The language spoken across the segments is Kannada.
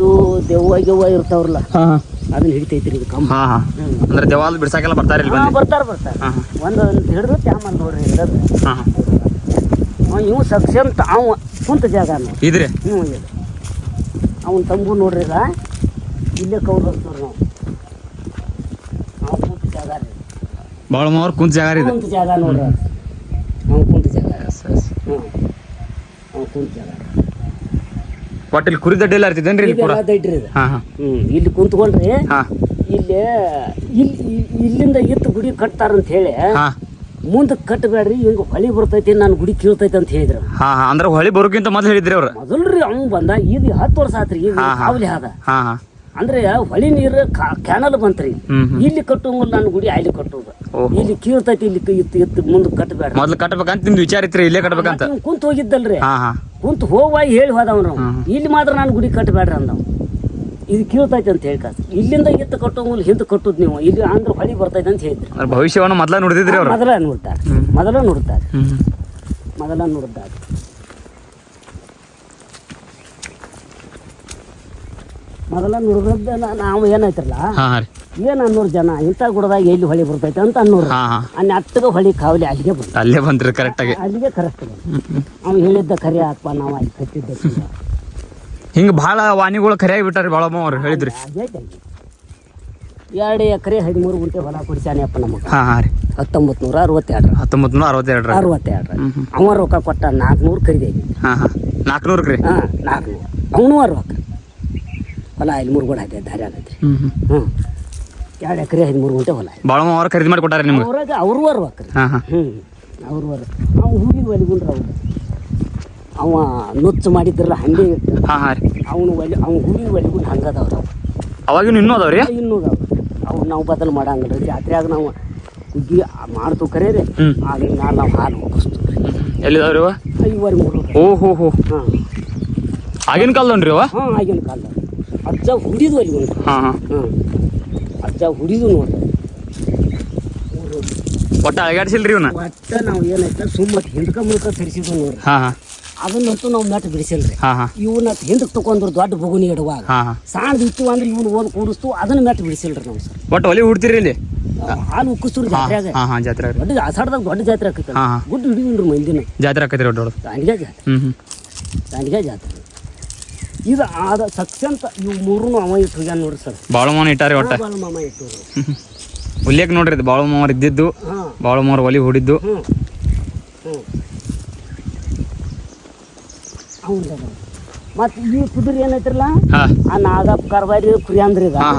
ಇದು ದೆವ್ವ ಗೆವ್ವ ಇರ್ತಾವ್ರಲ್ಲ. ಹಾಂ ಹಾ. ಅದನ್ನ ಹಿಡಿತೈತ್ರಿ ಇದು ಕಮ್ಮ ಹಾಂ ಹಾಂ. ಅಂದ್ರೆ ದೇವಾಲ ಬಿಡ್ಸಾಕೆಲ್ಲ ಬರ್ತಾರೆ ಇಲ್ಲಿ ಬರ್ತಾರೆ ಬಂದು? ಬರ್ತಾರ ಬರ್ತಾರ. ಹಾಂ ಹಾಂ. ಒಂದು ಹಿಡಿದು ತ್ಯಾಮಲ್ ನೋಡ್ರಿ ಹಿಡಿದು. ಹಾಂ ಹಾ. ಇವು ಸಕ್ಷಂತ ಅವ ಕುಂತ ಜಾಗ ಇದ್ರೆ? ಹ್ಞೂ ಇದು ಅವನ ತಂಬು ನೋಡ್ರಿ ಇಲ್ಲ ಇಲ್ಲೇ ಕೌಲ್ ಹಚ್ತವ್ರಿ ನಾವು. ನಾವು ಕುಂತ ಜಾಗ ರೀ. ಭಾಳ ಮಾವ್ರ ಕುಂತ ಜಾಗ ರೀ ಇದು. ಕುಂತ ಜಾಗ ನೋಡ್ರಿ. ಅವ್ನು ಕುಂತ ಜಾಗ ಹ್ಞೂ ಅವ್ನು ಕುಂತ ಜಾಗ ಒಟ್ಟು ಇಲ್ಲಿ ಕುರಿ ದಡ್ಡಿ ಎಲ್ಲ ಇರ್ತಿದ್ದೇನ್ರಿ ಇಲ್ಲಿ ಪೂರ? ಇದೆಲ್ಲ ದಡ್ರಿ ಇದು. ಹಾಂ ಹಾಂ. ಹ್ಞೂ ಇಲ್ಲಿ ಕುಂತ್ಕೊಂಡ್ರಿ ಹಾಂ. ಇಲ್ಲಿ ಇಲ್ಲಿ ಇಲ್ಲಿಂದ ಎತ್ತು ಗುಡಿ ಕಟ್ತಾರಂತ ಹೇಳಿ ಹಾ. ಮುಂದೆ ಕಟ್ಟಬೇಡ್ರಿ ಹಿಂಗ ಹೊಳಿ ಬರ್ತೈತಿ ನಾನು ಗುಡಿ ಕೀಳ್ತೈತಿ ಅಂತ ಹೇಳಿದ್ರು. ಹಾಂ ಹಾಂ. ಅಂದ್ರೆ ಹೊಳಿ ಬರೋಕ್ಕಿಂತ ಮೊದಲು ಹೇಳಿದ್ರಿ ಅವ್ರು? ಮೊದಲ್ರಿ ಅವ್ನು ಬಂದ ಇದು ಹತ್ತು ವರ್ಷ ಆತ್ರಿ ಈಗ ಹಾ, ಹಾ. ಕಾವಲಿ ಆದ. ಹಾಂ ಹಾಂ. ಅಂದ್ರೆ ಹೊಳಿ ನೀರು ಕ್ಯಾನಲ್ ಬಂತ್ರಿ. ಇಲ್ಲಿ ಕಟ್ಟುವಂಗಿಲ್ಲ ನನ್ನ ಗುಡಿ ಅಲ್ಲಿ ಕಟ್ಟುವುದು. ಇಲ್ಲಿ ಕೀಳ್ತೈತಿ ಇಲ್ಲಿ ಇತ್ತು ಇತ್ತು ಮುಂದೆ ಕಟ್ಟಬೇಡ ಮೊದ್ಲು ಕಟ್ಟಬೇಕಂತ ನಿಮ್ದು ವಿಚಾರ ಇತ್ತು ಇಲ್ಲೇ ಕಟ್ಟಬೇಕಂತ ಕುಂತ ಹೋಗಿದ್ದಲ್ರಿ. ಕುಂತು ಹೋಗುವ ಹೇಳಿ ಹೋದವ್ ನಾವು ಇಲ್ಲಿ ಮಾತ್ರ ನಾನು ಗುಡಿ ಕಟ್ಟಬೇಡ್ರಿ ಅಂದವ್ ಇದು ಕೀಳ್ತೈತಿ ಅಂತ ಹೇಳಿ ಕಾಸ ಇಲ್ಲಿಂದ ಇತ್ತು ಕಟ್ಟೋಂಗಿಲ್ಲ ಹಿಂದೆ ಕಟ್ಟುದು ನೀವು. ಇಲ್ಲಿ ಅಂದ್ರೆ ಹೊಳಿ ಬರ್ತೈತೆ ಅಂತ ಹೇಳಿದ್ರಿ ಭವಿಷ್ಯವನ್ನು ಮೊದಲ ನೋಡಿದ್ರಿ ಮೊದಲ ನೋಡ್ತಾರೆ ಮೊದಲ ನೋಡ್ತಾರೆ. ಮೊದಲ ನೋಡ್ತಾರೆ ಮೊದಲ ನುಡ್ದದ್ದ ನಾವು ಏನಾಯ್ತಿರಲ್ಲ? ಹಾಂ ಹಾಂ ರೀ. ಏನ್ ಅನ್ನೋರು ಜನ ಇಂಥ ಗುಡದಾಗ ಎಲ್ಲಿ ಹೊಳಿ ಬರ್ತೈತೆ ಅಂತ ಅನ್ನೋರು. ಹಾಂ ಹಾಂ. ಆ ನೆಟ್ಟಗ ಹೊಳಿ ಕಾವಲಿ ಅಲ್ಲಿಗೆ ಬಂತು ಅಲ್ಲೇ ಬಂದ್ರಿ ಕರೆಕ್ಟಾಗಿ ಅಲ್ಲಿಗೆ ಕರೆಕ್ಟ್ ಅವ್ನು ಹೇಳಿದ್ದ ಕರೆ ಹಾಕ್ಪ ನಾವು ಅಲ್ಲಿ ಕಟ್ಟಿದ್ದ. ಹಿಂಗೆ ಭಾಳ ವಾಣಿಗಳು ಕರೆ ಬಿಟ್ಟಾರಿ ಭಾಳ ಅವ್ರು ಹೇಳಿದ್ರಿ. ಎರಡು ಎಕರೆ ಹದಿಮೂರು ಗುಂಟೆ ಹೊಲ ಕೊಡಿಸ್ಯಾನೆಯಪ್ಪ ನಮಗೆ. ಹಾಂ ಹಾಂ ರೀ. ಹತ್ತೊಂಬತ್ತು ನೂರ ಅರವತ್ತೆರಡು ಹತ್ತೊಂಬತ್ತು ನೂರ ಅರವತ್ತೆರಡು ಅರವತ್ತೆರಡು ಅವ ರೊಕ್ಕ ಕೊಟ್ಟ ನಾಲ್ಕುನೂರು ಖರೀದಿ ಹಾಂ ಹಾಂ. ನಾಲ್ಕುನೂರಕ್ಕೆ ರೀ ಹಾಂ ನಾಲ್ಕುನೂರು ಅವನು ರೊಕ್ಕ ಹೊಲ ಇಲ್ಲಿ ಮೂರು ಗುಣ ಐತೆ ದಾರಿ ಆಗೈತೆ ಹ್ಞೂ ಹ್ಞೂ ಎರಡು ಎಕರೆ ಹದಿಮೂರು ಗುಂಟೆ ಹೊಲ ಭಾಳ ಅವ್ರು ಖರೀದಿ ಮಾಡಿ ಕೊಟ್ಟಾರೆ ನಿಮ್ಗೆ ಅವ್ರಾಗ ಅವ್ರು ರೊಕ್ಕ ರೀ ಹಾಂ ಹಾಂ. ಹ್ಞೂ ಅವ್ರು ವರ ಅವ ಹೂಡಿದ ಒಲಿಗುಂಡ್ರ ಅವ್ರು. ಅವ ನುಚ್ಚು ಮಾಡಿದ್ರಲ್ಲ ಹಂಗೆ ಹಾಂ ಹಾಂ ರೀ. ಅವನು ಒಲಿ ಅವ್ನು ಹೂಡಿದ ಒಲಿಗುಂಡು ಹಂಗದವ್ರು ಅವಾಗಿನ ಅವಾಗಿನೂ ಇನ್ನೂ ಅದಾವ ರೀ ಇನ್ನೂ ಅದಾವ ಅವ್ರು ನಾವು ಬದಲು ಮಾಡಂಗಿಲ್ಲ ರೀ ಜಾತ್ರೆಯಾಗ ನಾವು ಹುಗ್ಗಿ ಮಾಡ್ತು ಕರೆ ರೀ ಆಗ ಮ್ಯಾಲ ನಾವು ಹಾಲು ಹೋಗಿಸ್ತೀವಿ ಎಲ್ಲಿದಾವ್ರಿ ಅವ ಐವರೆ ಮೂರು. ಓ ಹೋ ಹೋ ಹಾಂ. ಆಗಿನ ಕಾಲದವ್ರಿ ಅವ ಹಾಂ ಆಗಿನ ಕಾಲದಾಗ ಅಜ್ಜ ಹುಡಿದು ಅಲ್ಲಿ ಹಾಂ ಹಾಂ. ಹಾಂ ಅಜ್ಜ ಹುಡಿದು ನೋಡ್ರಿ ಒಟ್ಟು ಅಳಗಾಡ್ಸಿಲ್ರಿ ಇವನ್ನ ಒಟ್ಟ ನಾವು ಏನಾಯ್ತ ಸುಮ್ಮನೆ ಹಿಂದಕ ಮುಳ್ಕ ತರಿಸಿದ್ವು ನೋಡ್ರಿ ಹಾಂ ಹಾಂ. ಅದನ್ನಂತೂ ನಾವು ಮೆಟ್ ಬಿಡಿಸಿಲ್ರಿ. ಇವನ್ನ ಹಿಂದಕ್ಕೆ ತಗೊಂಡ್ರು ದೊಡ್ಡ ಬಗುನಿ ಇಡುವಾಗ. ಸಾಣದ ಇತ್ತು ಅಂದ್ರೆ ಇವನು ಓದ್ ಕೂಡಿಸ್ತು ಅದನ್ನ ಮೆಟ್ ಬಿಡಿಸಿಲ್ರಿ ನಾವು ಸರ್. ಒಟ್ಟು ಒಲಿ ಹುಡ್ತೀರಿ ಇಲ್ಲಿ? ಹಾಲು ಉಕ್ಕಿಸ್ತು ಜಾತ್ರೆ ರೀ. ದೊಡ್ಡ ಆಸಾಡ್ದಾಗ ದೊಡ್ಡ ಜಾತ್ರೆ ಆಕೈತಿ ಗುಡ್ ಹಿಡಿದ್ರಿ ಮಂದಿನ. ಜಾತ್ರೆ ಆಕೈತಿ ದೊಡ್ಡ ದಾಂಡಿಗೆ ಜಾತ್ರೆ. ದಾಂಡಿಗೆ ಜಾತ್ರೆ. ಇದು ಆದ ಸತ್ಯಂತ ಇವು ಮೂರು ಅವ ಇಟ್ಟು ಹೋಗ್ಯಾನ ನೋಡ್ರಿ ಸರ್. ಬಾಳ ಮಾವನ ಇಟ್ಟಾರಿ ಒಟ್ಟ? ಬಾಳ ಮಾಮ ಇಟ್ಟು ಉಲ್ಲೇಖ ನೋಡ್ರಿ ಇದು ಬಾಳ ಮಾವರ್ ಇದ್ದಿದ್ದು ಬಾಳು ಮಾವರ್ ಒಲಿ ಹೊಡಿದ್ದು. ಮತ್ತೆ ಈ ಕುದುರೆ ಏನೈತ್ರಲ್ಲ? ಆ ನಾಗಪ್ಪ ಕಾರ್ಬಾರಿ ಕುರಿ ಅಂದ್ರಿ ಹಾಂ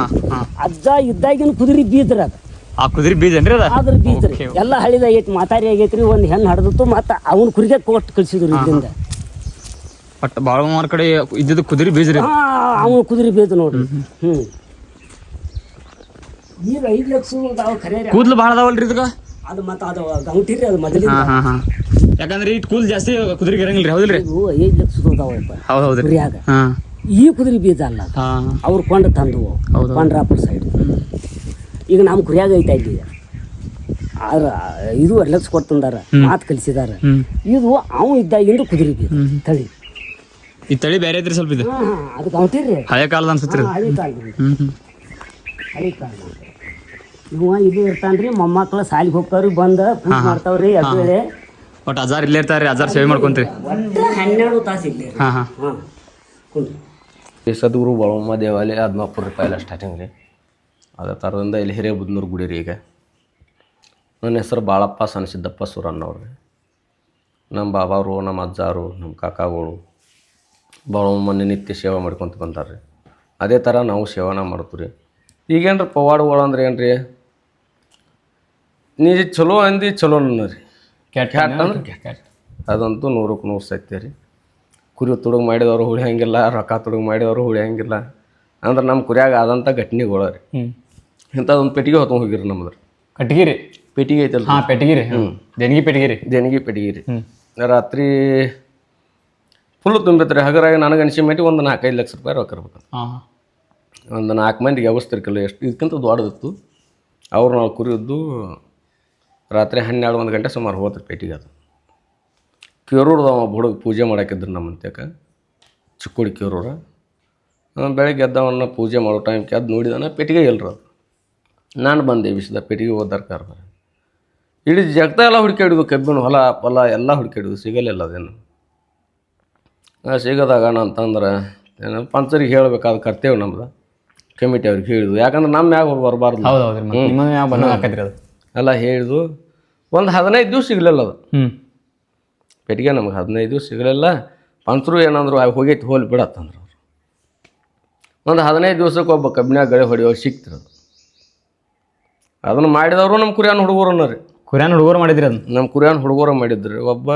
ಅಜ್ಜ ಇದ್ದಾಗಿನ ಕುದುರೆ ಬೀದ್ರ ಅದ. ಆ ಕುದುರೆ ಬೀಜ ಏನ್ರಿ ಅದ? ಅದ್ರ Okay. ಎಲ್ಲ ಹಳಿದ ಆಗೈತಿ ಮಾತಾರಿ ಆಗೈತ್ರಿ ಒಂದು ಹೆಣ್ಣು ಹಡ್ದಿತ್ತು ಮತ್ತ ಅವನ ಕುರಿಗೆ ಕೊಟ್ಟು ಕಳ್ಸಿದ್ರು ಇಲ್ಲಿಂದ. ಒಟ್ಟು ಬಾಳ ಮಾವರ್ ಕಡೆ ಇದ್ದಿದ್ದು ಕುದುರೆ ಬೀಜ ರೀ ಅವ ಕುದುರೆ ಬೀಜ ನೋಡ್ರಿ. ಹ್ಞೂ ಈಗ ಐದು ಲಕ್ಷ ಅದಾವ ಖರೆ ರೀ. ಕೂದ್ಲು ಭಾಳ ಅದಾವಲ್ರಿ ಇದಕ್ಕ ಅದು ಮತ್ತೆ ಅದು ಗೌಟಿರಿ ಅದು ಮೊದಲಿಂದ. ಹಾಂ ಹಾಂ ಹಾಂ. ಯಾಕಂದ್ರೆ ಇಟ್ ಕೂಲ್ ಜಾಸ್ತಿ ಕುದುರೆಗೆ ಇರಂಗಿಲ್ಲ ರೀ ಹೌದಿಲ್ರಿ? ಇದು ಐದು ಲಕ್ಷ ಅದಾವಪ್ಪ ಹೌದು ಹೌದ್ರಿ. ಕುರಿಯಾಗ. ಹಾಂ. ಈ ಕುದುರೆ ಬೀಜ ಅಲ್ಲ ಅವ್ರು ಕೊಂಡು ತಂದವು ಹೌದು. ಪಂಡ್ರಾಪುರ ಸೈಡ್ ಈಗ ನಮ್ ಕುರಿಯಾಗ ಐತೆ ಇಲ್ಲಿ ಆದ್ರ ಇದು ಎರಡು ಲಕ್ಷ ಕೊಟ್ಟು ತಂದಾರ ಮಾತು ಕಲಿಸಿದಾರ. ಇದು ಅವ ಇದ್ದಾಗಿಂದ ಕುದುರೆ ಬೀಜ. ತಳಿ. ಈ ತಳಿ ಬೇರೆ ಐತ್ರಿ ಸ್ವಲ್ಪ ಇದು. ಅದು ಹಳೆ ಕಾಲದ ಅನ್ಸುತ್ತೆ ರೀ ಹಳಿ ಕಾಲದಿಂದ ಹ್ಞೂ ಹ್ಞೂ ಹಳಿ ಕಾಲ ಇವ ಇದು ಇರ್ತಾನ್ರಿ ಮೊಮ್ಮಕ್ಳು ಸಾಲಿಗೆ ಹೋಗ್ತಾವ್ರಿ ಬಂದ ಪೂಜೆ ಮಾಡ್ತಾವ್ರಿ ಅದು ವೇಳೆ ಒಟ್ಟು ಅಜಾರ್ ಇಲ್ಲೇ ಇರ್ತಾರೆ ಅಜಾರ್ ಸೇವೆ ಮಾಡ್ಕೊಂತೀರಿ. ಹನ್ನೆರಡು ತಾಸು ಇಲ್ಲಿ ಹಾಂ ಹಾಂ. ಹಾಂ ಕುಂಡ್ರಿ ಈ ಸದ್ಗುರು ಬಳಮ್ಮ ದೇವಾಲಯ ಹದಿನಾಲ್ಕು ರೂಪಾಯಿ ಇಲ್ಲ ಸ್ಟಾರ್ಟಿಂಗ್ ರೀ. ಅದೇ ಥರದಿಂದ ಇಲ್ಲಿ ಹಿರೇಬುದ್ನೂರು ಗುಡಿ ರೀ ಈಗ. ನನ್ನ ಹೆಸರು ಬಾಳಪ್ಪ ಸಣ್ಣಸಿದ್ದಪ್ಪ ಸುರನ್ನವ್ರು ರೀ. ನಮ್ಮ ಬಾಬಾವ್ರು ನಮ್ಮ ಅಜ್ಜಾರು ನಮ್ಮ ಕಾಕಾಗಳು. ಬಾಳಮ್ಮನ ನಿತ್ಯ ಸೇವೆ ಮಾಡ್ಕೊತ ಬಂದಾರೆ ರೀ ಅದೇ ಥರ ನಾವು ಸೇವನ ಮಾಡ್ತೀವಿ ರೀ ಈಗೇನ್ರಿ ಪವಾಡಗಳು ಅಂದ್ರೆ ಏನು ರೀ ನೀ ಚಲೋ ಅಂದಿ ಚಲೋ ರೀ ಕ್ಯಾಟ್ ಕ್ಯಾಟ್ ಅಂದ್ರೆ ಕ್ಯಾಟ್ ಅದಂತೂ ನೂರಕ್ಕೆ ನೂರು ಸತ್ಯ ರೀ. ಕುರಿ ತುಡುಗು ಮಾಡಿದವರು ಉಳಿಯಂಗಿಲ್ಲ ರೊಕ್ಕ ತುಡುಗು ಮಾಡಿದವರು ಉಳಿಯಂಗಿಲ್ಲ ಅಂದ್ರೆ ನಮ್ಮ ಕುರಿಯಾಗ ಆದಂಥ ಘಟನೆಗಳು ರೀ. ಇಂಥದೊಂದು ಇಂಥದ್ದೊಂದು ಪೆಟ್ಟಿಗೆ ಹೊತ್ಕೊಂಡು ಹೋಗಿರಿ ನಮ್ದು ಕಟ್ಗಿರಿ ಪೆಟ್ಟಿಗೆ ಐತಲ್ಲ ಹಾಂ ಪೆಟ್ಟಿಗಿರಿ ಹ್ಞೂ ದೇಣಿಗೆ ಪೆಟ್ಟಿಗಿರಿ ದೇಣಿಗೆ ಪೆಟ್ಟಿಗೆ ರೀ. ರಾತ್ರಿ ಫುಲ್ ತುಂಬಿತ್ರಿ ಹಗರಾಗಿ ನನಗೆ ಅನಿಸಿ ಮೇಟಿ ಒಂದು ನಾಲ್ಕೈದು ಲಕ್ಷ ರೂಪಾಯಿ ರೊಕ್ಕ ಇರ್ಬೇಕು. ಹಾಂ. ಒಂದು ನಾಲ್ಕು ಮಂದಿಗೆ ವ್ಯವಸ್ಥಿರ್ಕಲ್ಲ ಎಷ್ಟು ಇದಕ್ಕಿಂತ ದೊಡ್ಡದಿತ್ತು. ಅವ್ರು ನಾವು ಕುರಿಯದ್ದು ರಾತ್ರಿ ಹನ್ನೆರಡು ಒಂದು ಗಂಟೆ ಸುಮಾರು ಹೋತ್ರಿ ಪೇಟಿಗೆ ಅದು. ಕೇರೂರ್ದ ಅವ ಹುಡುಗ ಪೂಜೆ ಮಾಡಾಕಿದ್ರು ನಮ್ಮ ಅಂತ್ಯಕ ಚಿಕ್ಕೋಡಿ ಕ್ಯೂರೂರ ಬೆಳಗ್ಗೆ ಎದ್ದವನ್ನ ಪೂಜೆ ಮಾಡೋ ಟೈಮ್ಗೆ ಕೆದ್ದು ನೋಡಿದಾನ ಪೇಟಿಗೆ ಇಲ್ರಿ ಅದು. ನಾನು ಬಂದೆ ವಿಷದ ಪೇಟಿಗೆ ಓದಾರ ಕಾರ್ಬಾರ ಇಡೀ ಜಗತ್ತ ಎಲ್ಲ ಹುಡುಕಾಡಿದ್ವು ಕಬ್ಬಿಣ ಹೊಲ ಪೊಲ ಎಲ್ಲ ಹುಡುಕಾಡಿದ್ವು ಸಿಗಲಿಲ್ಲ ಅದೇನು. ಸಿಗದಾಗ ಅಂತಂದ್ರೆ ಏನು ಪಂಚರಿಗೆ ಹೇಳ್ಬೇಕಾದ ಕರ್ತೇವೆ ನಮ್ದು. ಕಮಿಟಿ ಅವ್ರಿಗೆ ಹೇಳಿದ್ವು. ಯಾಕಂದ್ರೆ ನಮ್ಮ ಮ್ಯಾಗ ಬರಬಾರ್ದು. ಹೌದು ಹೌದ್ರಿ ಮತ್ತೆ ನಿಮ್ಮ ಮ್ಯಾಗ ಬಂದ ಹಾಕೈತ್ರಿ ಅದು. ಎಲ್ಲ ಹೇಳಿದ್ವು. ಒಂದು ಹದಿನೈದು ದಿವ್ಸ ಸಿಗಲಿಲ್ಲ ಅದು. ಪೆಟ್ಟಿಗೆ ನಮ್ಗೆ ಹದಿನೈದು ದಿವ್ಸ ಸಿಗಲಿಲ್ಲ. ಪಂಚರು ಏನಂದ್ರು ಆಗ ಹೋಗೈತಿ ಹೋಲಿ ಬಿಡತ್ತಂದ್ರೆ ಅವ್ರು. ಒಂದು ಹದಿನೈದು ದಿವಸಕ್ಕೆ ಒಬ್ಬ ಕಬ್ಬಿನಾಗ ಗಳೆ ಹೊಡೆಯೋ ಸಿಕ್ತಿರೋದು ಅದನ್ನು ಮಾಡಿದವರು ನಮ್ಮ ಕುರಿಯಾನ ಹುಡುಗರು ರೀ. ಕುರಿಯಾನ ಹುಡುಗರು ಮಾಡಿದ್ರಿ ಅದು ನಮ್ಮ ಕುರಿಯಾನ ಹುಡುಗರು ಮಾಡಿದ್ರಿ. ಒಬ್ಬ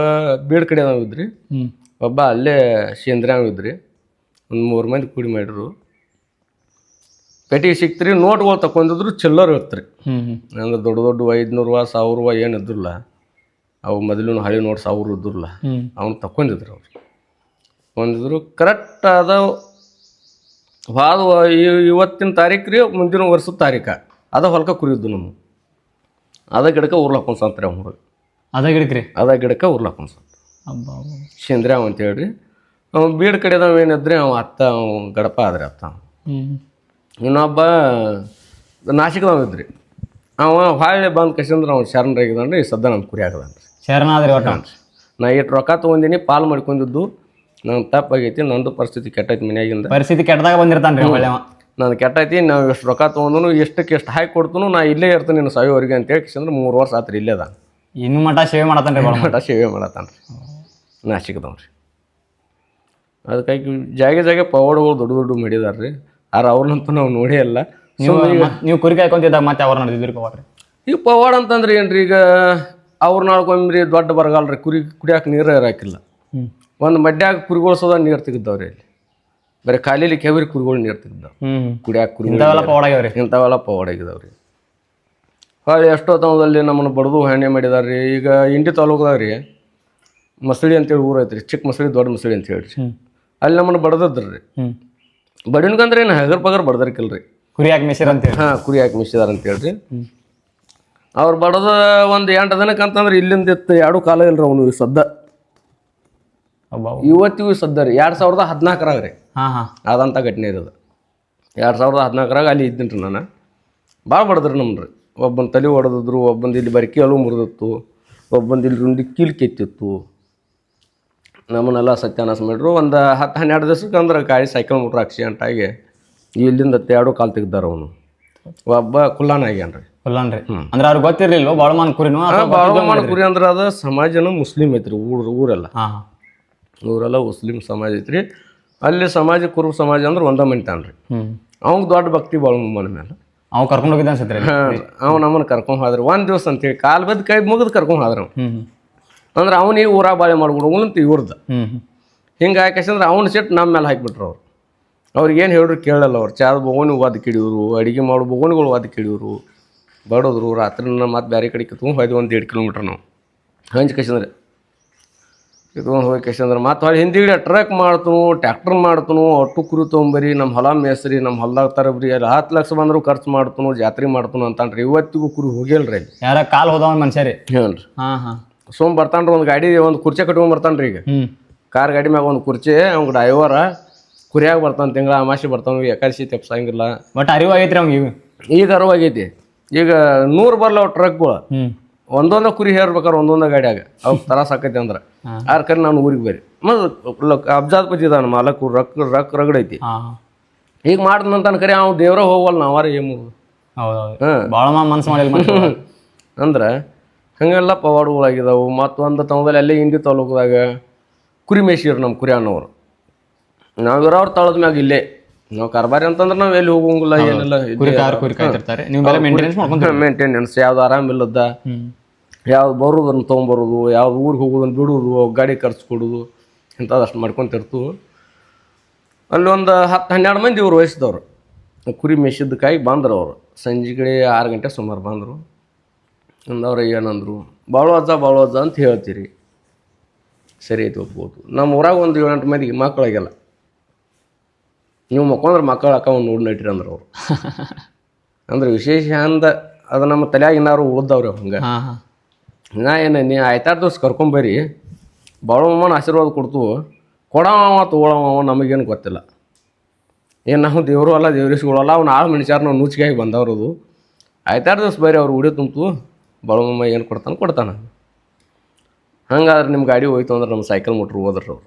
ಬೀಡ್ ಕಡೆ ಇದ್ರಿ ಹ್ಮ್. ಒಬ್ಬ ಅಲ್ಲೇ ಶೇಂದ್ರ್ಯಾವ ಇದ್ರಿ. ಒಂದು ಮೂರು ಮಂದಿ ಕೂಡಿ ಮಾಡಿರು ಪೆಟ್ಟಿಗೆ ಸಿಕ್ತ್ರಿ ನೋಟ್ಗಳು ತಗೊಂಡಿದ್ರು ಚಿಲ್ಲರ್ ಇರ್ತ್ರಿ ಅಂದ್ರೆ ದೊಡ್ಡ ದೊಡ್ಡ ಐದುನೂರು ರೂಪಾಯಿ ಸಾವಿರ ರೂಪಾಯಿ ಏನು ಇದ್ರಲ್ಲ ಅವು ಮೊದಲಿನ ಹಳೆ ನೋಟ್ ಸಾವಿರ ಇದ್ರಲ್ಲ ಅವ್ನು ತಗೊಂಡಿದ್ರು ಅವ್ರು. ತಗೊಂಡಿದ್ರು ಕರೆಕ್ಟ್ ಅದ ಹಾದ ಇವತ್ತಿನ ತಾರೀಕು ರೀ ಮುಂದಿನ ವರ್ಷದ ತಾರೀಕ ಅದ ಹೊಲಕ ಕುರಿದ್ದು ನಮ್ಮ ಅದ ಗಿಡಕ್ಕೆ ಉರ್ಲಾಕೊಂಡ್ ಸಂತ್ರಿ ಹುಡುಗ. ಅದ ಗಿಡಕ್ರಿ ಅದ ಗಿಡಕ್ಕೆ ಉರ್ಲಾಕೊಂಡ್ ಸಂತ ಅಬ್ಬಾ ಶೇಂದ್ರ್ಯಾವ್ ಅಂತ ಹೇಳ್ರಿ. ಅವ್ನು ಬೀಡ್ ಕಡೆದವ ಏನಿದ್ರೆ ಅವ ಅತ್ತ ಅವ ಗಡಪ ಆದ್ರೆ ಅತ್ತ. ಇನ್ನೊಬ್ಬ ನಾಶಿಕದವ ಇದ್ರಿ. ಅವ ಹೊಳ್ಳಿ ಬಂದು ಕಸಿಂದ್ರೆ ಅವ್ನು ಶರಣರಾಗಿದ್ದಾನ್ರಿ ಈ ಸದ್ದ ನಮ್ಮ ಕುರಿ ಆಗದಾನ್ರಿ. ಶರಣ ಆದ್ರಿ ಒಟ್ಟ ನಾ ಇಟ್ಟು ರೊಕ್ಕ ತೊಗೊಂಡಿನಿ ಪಾಲ್ ಮಾಡ್ಕೊಂಡಿದ್ದು ನನ್ನ ತಪ್ಪಾಗೈತಿ ನಂದು ಪರಿಸ್ಥಿತಿ ಕೆಟ್ಟೈತಿ ಮನ್ಯಾಗಿಂದ. ಪರಿಸ್ಥಿತಿ ಕೆಟ್ಟದಾಗ ಬಂದಿರ್ತಾನ್ರಿ ಒಳ್ಳೆ ಅವ. ನಾನು ಕೆಟ್ಟೈತಿ ನಾವು ಎಷ್ಟು ರೊಕ್ಕ ತೊಗೊಂಡು ಎಷ್ಟಕ್ಕೆ ಎಷ್ಟು ಹಾಕಿ ಕೊಡ್ತನು ನಾ ಇಲ್ಲೇ ಇರ್ತೀನಿ ನೀನು ಸಾಯೋವರೆಗೆ ಅಂತ ಹೇಳಿ ಮೂರು ವರ್ಷ ಆತ್ರಿ ಇಲ್ಲೇ ಅದ ಇನ್ನು ಮಠ ಸೇವೆ ಮಾಡತಾನ್ರಿ ಬಾಳ ಮಠ ಸೇವೆ ಮಾಡತ್ತಾನ ರೀ ನಾಶಿಕದವ್ರಿ ಅದಕ್ಕಾಗಿ ಜಾಗ ಜಾಗ ಪವಾಡಗಳು ದೊಡ್ಡ ದೊಡ್ಡ ಮಾಡಿದಾರೆ ರೀ. ಆದ್ರೆ ಅವ್ರನ್ನಂತೂ ನಾವು ನೋಡೇ ಇಲ್ಲ ನೀವು ನೀವು ಕುರಿ ಕಾಯ್ಕೊಂತಿದ್ದಾಗ ಮತ್ತೆ ಅವ್ರು ನಡೆದಿದ್ರಿ ಪವಾಡ್ರಿ ಈಗ ಪವಾಡ ಅಂತಂದ್ರೆ ಏನ್ರಿ ಈಗ ಅವ್ರ ನಾಳ್ಕೊಂಬ್ರಿ ದೊಡ್ಡ ಬರಗಾಲ ರೀ ಕುರಿ ಕುಡಿಯಕ್ಕೆ ನೀರು ಇರಾಕಿಲ್ಲ. ಒಂದು ಮಡ್ಯಾಗ ಕುರಿಗಳು ಸದ ನೀರು ತೆಗಿದ್ದಾವ್ರಿ ಅಲ್ಲಿ. ಬರೀ ಖಾಲಿಲಿ ಕೆವ್ರಿ ಕುರಿಗಳು ನೀರು ತೆಗಿದ್ದಾವ ಕುಡಿಯಾಕ ಕುರಿ ಇಂಥವೆಲ್ಲ ಪವಾಡಾಗ್ಯಾವ್ರಿ ಇಂಥವೆಲ್ಲ ಪವಾಡಾಗಿದಾವ್ರಿ ಹೊಳ್ಳಿ ಎಷ್ಟೋ ತಮ್ಮದಲ್ಲಿ ನಮ್ಮನ್ನು ಬಡದು ಹಾನಿ ಮಾಡಿದಾರೆ ರೀ ಈಗ ಇಂಡಿ ತಾಲೂಕದಾಗ ರೀ ಮಸಳಿ ಅಂತೇಳಿ ಊರು ಐತ್ರಿ ಚಿಕ್ಕ ಮಸಳಿ ದೊಡ್ಡ ಮಸಳಿ ಅಂತ ಹೇಳ್ರಿ. ಅಲ್ಲಿ ನಮ್ಮನ್ನು ಬಡದದ್ರಿ. ರೀ ಹ್ಮ್ ಬಡಿನ್ಕಂದ್ರೆ ಏನು ಹಗರ್ ಪಗರ್ ಬಡ್ದರ್ಕಿಲ್ರಿ. ಕುರಿ ಹಾಕಿ ಮಿಸಿರ್ ಅಂತೇಳಿ ಹಾಂ ಕುರಿ ಹಾಕಿ ಮಿಸ್ಸಿದಾರ ಅಂತ ಹೇಳ್ರಿ. ಅವ್ರು ಬಡದ ಒಂದು ಎಂಟು ದಿನಕ್ಕೆ ಅಂತಂದ್ರೆ ಇಲ್ಲಿಂದ ಇತ್ತು ಎರಡು ಕಾಲ ಇಲ್ರಿ ಅವನು ಸದ್ದ. ಇವತ್ತಿಗೂ ಸದ್ದ ರೀ. ಎರಡು ಸಾವಿರದ ಹದಿನಾಲ್ಕರಾಗ ರೀ. ಹಾಂ ಹಾಂ. ಆದಂಥ ಘಟನೆ ಇರೋದು ಎರಡು ಸಾವಿರದ ಹದಿನಾಲ್ಕರಾಗ ಅಲ್ಲಿ ಇದ್ದೀನಿ ರೀ ನಾನು. ಭಾಳ ಬಡದ್ರಿ ನಮ್ಮ ರೀ. ಒಬ್ಬನ ತಲೆ ಹೊಡೆದಿದ್ರು ಒಬ್ಬಂದು ಇಲ್ಲಿ ಬರಕಿ ಅಲು ಮುರಿದಿತ್ತು ಒಬ್ಬಂದು ಇಲ್ಲಿ ರುಂಡಿ ಕೀಲ್ ಕೆತ್ತಿತ್ತು. ನಮ್ಮನ್ನೆಲ್ಲ ಸತ್ಯಾನಾಶ ಮಾಡಿದ್ರು ಒಂದು ಹತ್ತು ಹನ್ನೆರಡು ದಿವ್ಸಕ್ಕೆ ಅಂದ್ರೆ ಕಾಯಿ ಸೈಕಲ್ ಮೋಟ್ರ್ ಆಕ್ಸಿಡೆಂಟ್ ಆಗಿ ಇಲ್ಲಿಂದ ಎರಡು ಕಾಲು ತೆಗ್ದಾರ ಅವನು. ಒಬ್ಬ ಕುಲ್ಲಾನ ಆಗ್ಯಾನ ರೀ. ಅಂದ್ರೆ ಅವ್ರಿಗೆ ಗೊತ್ತಿರಲಿಲ್ಲ ಬಾಳಮಾನ್ ಕುರಿನು ಬಾಳಮಾನ ಕುರಿ ಅಂದ್ರೆ ಅದು ಸಮಾಜನ ಮುಸ್ಲಿಂ ಐತ್ರಿ ಊರು ಊರೆಲ್ಲ. ಊರೆಲ್ಲ ಮುಸ್ಲಿಂ ಸಮಾಜ ಐತ್ರಿ. ಅಲ್ಲಿ ಸಮಾಜ ಕುರುಬ ಸಮಾಜ ಅಂದ್ರೆ ಒಂದ ರೀ. ಅವಂಗೆ ದೊಡ್ಡ ಭಕ್ತಿ ಬಾಳಮ್ಮನ ಮೇಲೆ ಅವ್ ಕರ್ಕೊಂಡು ಹೋಗಿದ್ದ ಅನ್ಸತ್ರಿ. ಅವ್ ನಮ್ಮನ್ನ ಕರ್ಕೊಂಡ್ ಹೋದ್ರಿ. ಒಂದ್ ದಿವಸ ಅಂತೇಳಿ ಕಾಲ್ ಬದ್ ಕೈ ಮುಗಿದ್ ಕರ್ಕೊಂಡ್ ಹೋದ್ರ ಅವ್ ಅವನು ಈ ಅಂದ್ರೆ ಊರಾಗ ಬಾಳೆ ಮಾಡ್ಬಿಡು ಅಂತ ಇವ್ರದ್ದು ಹಿಂಗೆ ಯಾಕಂದ್ರೆ ಅವ್ನ ಸಿಟ್ಟು ನಮ್ಮ ಮೇಲೆ ಹಾಕಿಬಿಟ್ರು ಅವ್ರು. ಅವ್ರಿಗೆ ಏನು ಹೇಳಿದ್ರು ಕೇಳಲ್ಲ ಅವ್ರು. ಚಾದ ಬೊಗೋನಿ ಒದ್ದು ಕಿಡಿಯೋರು ಅಡಿಗೆ ಮಾಡು ಬೊಗೋನಿಗಳು ಒದ್ದು ಕಿಡಿಯೋರು. ಬಡೋದ್ರು ರಾತ್ರಿ ಮತ್ತೆ ಬೇರೆ ಕಡೆ ಕಿತ್ಕೊಂಡು ಹೋಯ್ದು ಒಂದು ಎರಡು ಕಿಲೋಮೀಟ್ರ್ ನಾವು. ಹಂಚ್ ಕಸಂದ್ರೆ. ಕಿತ್ಕೊಂಡು ಹೋಗಿ ಕಸಂದ್ರೆ ಮತ್ತೆ ಅಲ್ಲಿ ಹಿಂದಿಗಡೆ ಟ್ರಕ್ ಮಾಡ್ತನು ಟ್ಯಾಕ್ಟರ್ ಮಾಡ್ತನು ಅಟ್ಟು ಕುರು ತೊಗೊಂಬರಿ ನಮ್ಮ ಹೊಲ ಮೇಸ್ರಿ ನಮ್ಮ ಹೊಲ್ದಾಗ ತರಬ್ರಿ ಅಲ್ಲಿ ಹತ್ತು ಲಕ್ಷ ಬಂದ್ರು ಖರ್ಚು ಮಾಡ್ತನು ಜಾತ್ರೆ ಮಾಡ್ತನು ಅಂತಂದ್ರೆ ಇವತ್ತಿಗೂ ಕುರು ಹೋಗಿಲ್ರಿ ರೀ ಯಾರ ಕಾಲು ಹೋದವನ್ ಮನುಷ್ಯ ರೀ ಹ್ಞೂ ರೀ ಹಾ ಹಾ. ಸುಮ್ ಬರ್ತಾನ್ರಿ ಒಂದು ಗಾಡಿ ಒಂದು ಕುರ್ಚಿ ಕಟ್ಕೊಂಡ್ ಬರ್ತಾನ್ರಿ ಈಗ. ಹ್ಮ್. ಕಾರ್ ಗಾಡಿ ಮ್ಯಾಗ ಒಂದು ಕುರ್ಚಿ ಅವ್ನ ಡ್ರೈವರ ಕುರಿಯಾಗ ಬರ್ತಾನ ತಿಂಗಳ ಅಮಾಸಿ ಬರ್ತಾನ ಏಕಾದಶಿ ತೆಪ್ಸಂಗಿಲ್ಲ ಬಟ್ ಅರಿವು ಆಗೈತ್ರಿ ಅವ್ನಿಗೆ ಈಗ? ಅರಿವಾಗೈತಿ. ಈಗ ನೂರು ಬರ್ಲ ಟ್ರಕ್ಗಳು ಹ್ಮ್. ಒಂದೊಂದ ಕುರಿ ಹೇರ್ಬೇಕಾರ ಒಂದೊಂದ ಗಾಡಿಯಾಗ ಅವ್ ತ್ರಾಸ ಆಕೈತಿ ಅಂದ್ರ. ಆರ್ ಕರೆ ನಾನು ಊರಿಗೆ ಬೇರೆ. ಮತ್ತು ಅಬ್ಜಾದ್ ಇದಾನ ಮಾಲಕ್ ರಕ್ ರಕ್ ರಗಡೈತಿ ಹಾ. ಈಗ ಮಾಡ್ದಂತಾನ ಕರೆ ಅವ್ನು ದೇವ್ರ ಹೋಗಲ್ಲ ನಾವಾರ ಏಮು ಹೌದೌದು. ಭಾಳ ಮನ್ಸು ಮಾಡಿಲ್ಲ ಮನುಷ್ಯ ಅಂದ್ರೆ ಹಂಗೆಲ್ಲ ಮತ್ತು ಒಂದು ತಮ್ಮದಲ್ಲಿ ಅಲ್ಲೇ ಇಂಡಿ ತಾಲೂಕದಾಗ ಕುರಿ ಮೇಯ್ಸಿರು ನಮ್ಮ ಕುರಿ ಅನ್ನೋರು. ನಾವು ಇರೋರು ತಳದ ಮ್ಯಾಗ ಇಲ್ಲೇ. ನಾವು ಕಾರ್ಬಾರಿ ಅಂತಂದ್ರೆ ನಾವು ಎಲ್ಲಿ ಹೋಗಂಗಿಲ್ಲ ಏನಿಲ್ಲ ಮೇಂಟೆನೆನ್ಸ್ ಯಾವ್ದು ಆರಾಮಿಲ್ಲದ ಯಾವ್ದು ಬರೋದನ್ನ ತೊಗೊಂಬರೋದು ಯಾವ್ದು ಊರಿಗೆ ಹೋಗೋದನ್ನು ಬಿಡೋದು ಗಾಡಿ ಖರ್ಚು ಕೊಡೋದು ಇಂಥದಷ್ಟು ಮಾಡ್ಕೊಂತಿರ್ತು ಅಲ್ಲಿ ಒಂದು ಹತ್ತು ಹನ್ನೆರಡು ಮಂದಿ ಇವ್ರು ವಯಸ್ಸಿದವ್ರು. ಕುರಿ ಮೇಯ್ಸಿದ್ದಕ್ಕಾಗಿ ಬಂದ್ರು ಅವರು. ಸಂಜೆ ಕಡೆ ಆರು ಗಂಟೆ ಸುಮಾರು ಬಂದರು. ಅಂದವ್ರು ಏನಂದರು ಭಾಳ ಅಜ್ಜ ಅಂತ ಹೇಳ್ತೀರಿ. ಸರಿ ಐತಿ ಒಪ್ಬೋದು. ನಮ್ಮ ಊರಾಗ ಒಂದು ಏಳೆಂಟು ಮಂದಿಗೆ ಮಕ್ಕಳಾಗೆಲ್ಲ ನೀವು ಮಕ್ಕೊಂದ್ರೆ ಮಕ್ಕಳು ಅಕ್ಕ ಒಂದು ನೋಡಿ ನಟಿರಿ ಅಂದ್ರೆ ಅವರು. ಅಂದ್ರೆ ವಿಶೇಷ ಅಂದ ಅದು ನಮ್ಮ ತಲೆಯಾಗ ಏನಾರು ಉಳ್ದವ್ರಿ ಹಂಗೆ ನಾ ಏನು ನೀ ಆಯ್ತಾರ ದಿವ್ಸ ಕರ್ಕೊಂಬರಿ ಬಾಳಮ್ಮನ ಆಶೀರ್ವಾದ ಕೊಡ್ತು. ಕೊಡವ ತೊಗೊಳವ ನಮಗೇನು ಗೊತ್ತಿಲ್ಲ. ಏನು ನಾವು ದೇವರು ಅಲ್ಲ ದೇವ್ರೀಸ್ಗಳಲ್ಲ ಅವ್ನು ಆಳು ಮನುಷ್ಯಾರ ನಾವು ನುಚ್ಚಿಗಾಗಿ ಬಂದವ್ರು ಅದು ಆಯ್ತಾರು ದಿವ್ಸ ಬರೀ ಅವ್ರು ಉಡಿ ತುಂಬ್ತು. ಬಳಮಮ್ಮ ಏನು ಕೊಡ್ತಾನೆ ಕೊಡ್ತಾನೆ. ಹಂಗಾದ್ರೆ ನಿಮ್ಮ ಗಾಡಿ ಹೋಯ್ತು ಅಂದ್ರೆ ನಮ್ಮ ಸೈಕಲ್ ಮೋಟ್ರ್ ಹೋದ್ರಿ ಅವ್ರು.